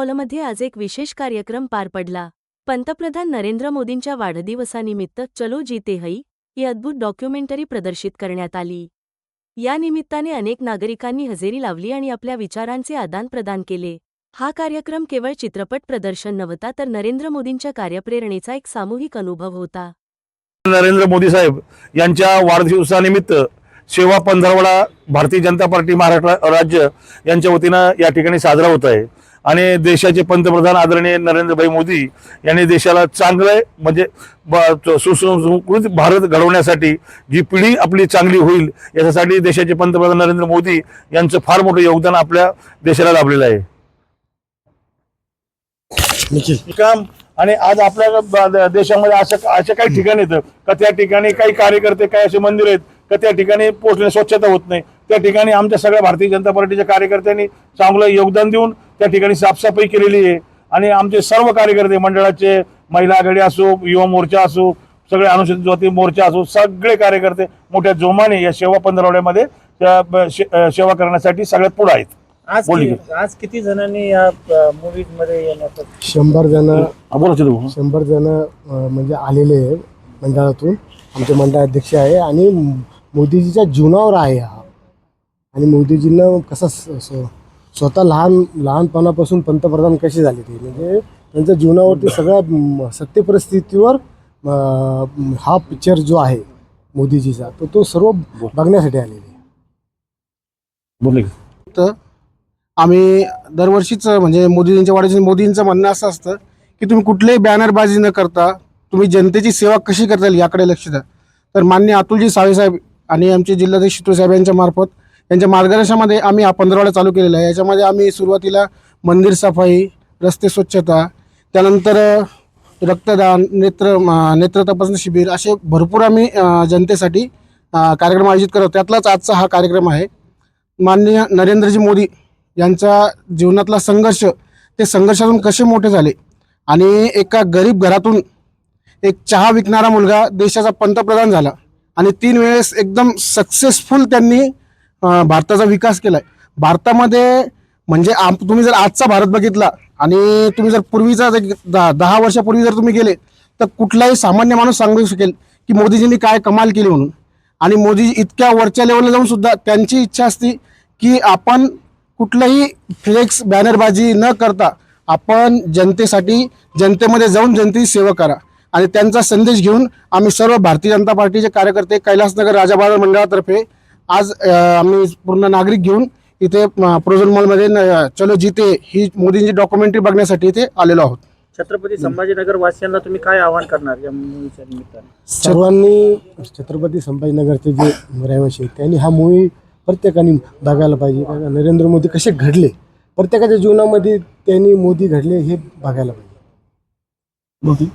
हॉलमध्ये आज एक विशेष कार्यक्रम पार पडला. पंतप्रधान नरेंद्र मोदींच्या वाढदिवसानिमित्त चलो जीते हई ही अद्भुत डॉक्युमेंटरी प्रदर्शित करण्यात आली. या निमित्ताने अनेक नागरिकांनी हजेरी लावली आणि आपल्या विचारांचे आदानप्रदान केले. हा कार्यक्रम केवळ चित्रपट प्रदर्शन नव्हता तर नरेंद्र मोदींच्या कार्यप्रेरणेचा एक सामूहिक अनुभव होता. नरेंद्र मोदी साहेब यांच्या वाढदिवसानिमित्त सेवा पंधरवडा भारतीय जनता पार्टी महाराष्ट्र राज्य यांच्या वतीनं या ठिकाणी साजरा होत आहे. आणि देशाचे पंतप्रधान आदरणीय नरेंद्रभाई मोदी यांनी देशाला चांगलं म्हणजे सुसंस्कृत भारत घडवण्यासाठी जी पिढी आपली चांगली होईल याच्यासाठी देशाचे पंतप्रधान नरेंद्र मोदी यांचं फार मोठं योगदान आपल्या देशाला लाभलेलं आहे. काम आणि आज आपल्या देशामध्ये असं अशा काही ठिकाणी येतं का त्या ठिकाणी काही कार्यकर्ते काही असे मंदिर आहेत का त्या ठिकाणी पोचणे स्वच्छता होत नाही? त्या ठिकाणी आमच्या सगळ्या भारतीय जनता पार्टीच्या कार्यकर्त्यांनी चांगलं योगदान देऊन त्या ठिकाणी साफसफाई केलेली आहे. आणि आमचे सर्व कार्यकर्ते मंडळाचे महिला आघाडी असो युवा मोर्चा असो सगळे अनुसूचित जाती मोर्चा असो सगळे कार्यकर्ते मोठ्या जोमाने या सेवा पंधरवड्यामध्ये सेवा करण्यासाठी सगळ्यात पुढे आहेत. आज कि- आज किती जणांनी या मुव्हीजमध्ये शंभर जण. शंभर जण म्हणजे आलेले आहे मंडळातून. आमचे मंडळ अध्यक्ष आहे आणि मोदीजीच्या जीवनावर आहे हा. आणि मोदीजींना कसं स्वतः लहान लहानपणापासून पंतप्रधान कसे झाले ते? म्हणजे त्यांच्या जीवनावरती सगळ्या सत्य परिस्थितीवर हा पिक्चर जो आहे मोदीजीचा तो तो सर्व बघण्यासाठी आलेले तर आम्ही दरवर्षीच म्हणजे मोदीजींच्या वाढीचं मोदींचं म्हणणं असं असतं की तुम्ही कुठलेही बॅनरबाजी न करता तुम्ही जनतेची सेवा कशी करता याकडे लक्ष द्या. तर मान्य अतुलजी साहेब आणि आमचे जिल्हाध्यक्ष शितू साहेब यांच्या मार्फत यांच्या मार्गदर्शनामध्ये आम्ही हा पंधरवाडा चालू केलेला आहे. याच्यामध्ये आम्ही सुरुवातीला मंदिर सफाई रस्ते स्वच्छता त्यानंतर रक्तदान नेत्र नेत्र तपासणी शिबिर असे भरपूर आम्ही जनतेसाठी कार्यक्रम आयोजित करतो त्यातलाच आजचा हा कार्यक्रम आहे. माननीय नरेंद्रजी मोदी यांचा जीवनातला संघर्ष ते संघर्षातून कसे मोठे झाले आणि एका गरीब घरातून एक चहा विकणारा मुलगा देशाचा पंतप्रधान झाला आणि तीन वेळेस एकदम सक्सेसफुल त्यांनी भारताचा विकास केला आहे भारतामध्ये म्हणजे आम तुम्ही जर आजचा भारत बघितला आणि तुम्ही जर पूर्वीचा जर दहा दहा वर्षापूर्वी जर तुम्ही गेले तर कुठलाही सामान्य माणूस सांगू शकेल की मोदीजींनी काय कमाल केली म्हणून. आणि मोदी इतक्या वरच्या लेवलला जाऊन सुद्धा त्यांची इच्छा असती की आपण कुठलंही फ्लेक्स बॅनरबाजी न करता आपण जनतेसाठी जनतेमध्ये जाऊन जनतेची सेवा करा. आणि त्यांचा संदेश घेऊन आम्ही सर्व भारतीय जनता पार्टीचे कार्यकर्ते कैलासनगर राजाबाजार मंडळातर्फे आज आम्ही पूर्ण नागरिक घेऊन इथे प्रोझोन मॉलमध्ये चलो जिते ही मोदींची डॉक्युमेंटरी बघण्यासाठी इथे आलेलो आहोत. छत्रपती संभाजीनगर वासियांना तुम्ही काय आवाहन करणार या मूवीच्या निमित्ताने? सर्वांनी छत्रपती संभाजीनगरचे जे रहिवासी आहेत त्यांनी हा मूवी प्रत्येकाने बघायला पाहिजे. कारण नरेंद्र मोदी कसे घडले प्रत्येकाच्या जीवनामध्ये त्यांनी मोदी घडले हे बघायला पाहिजे. की.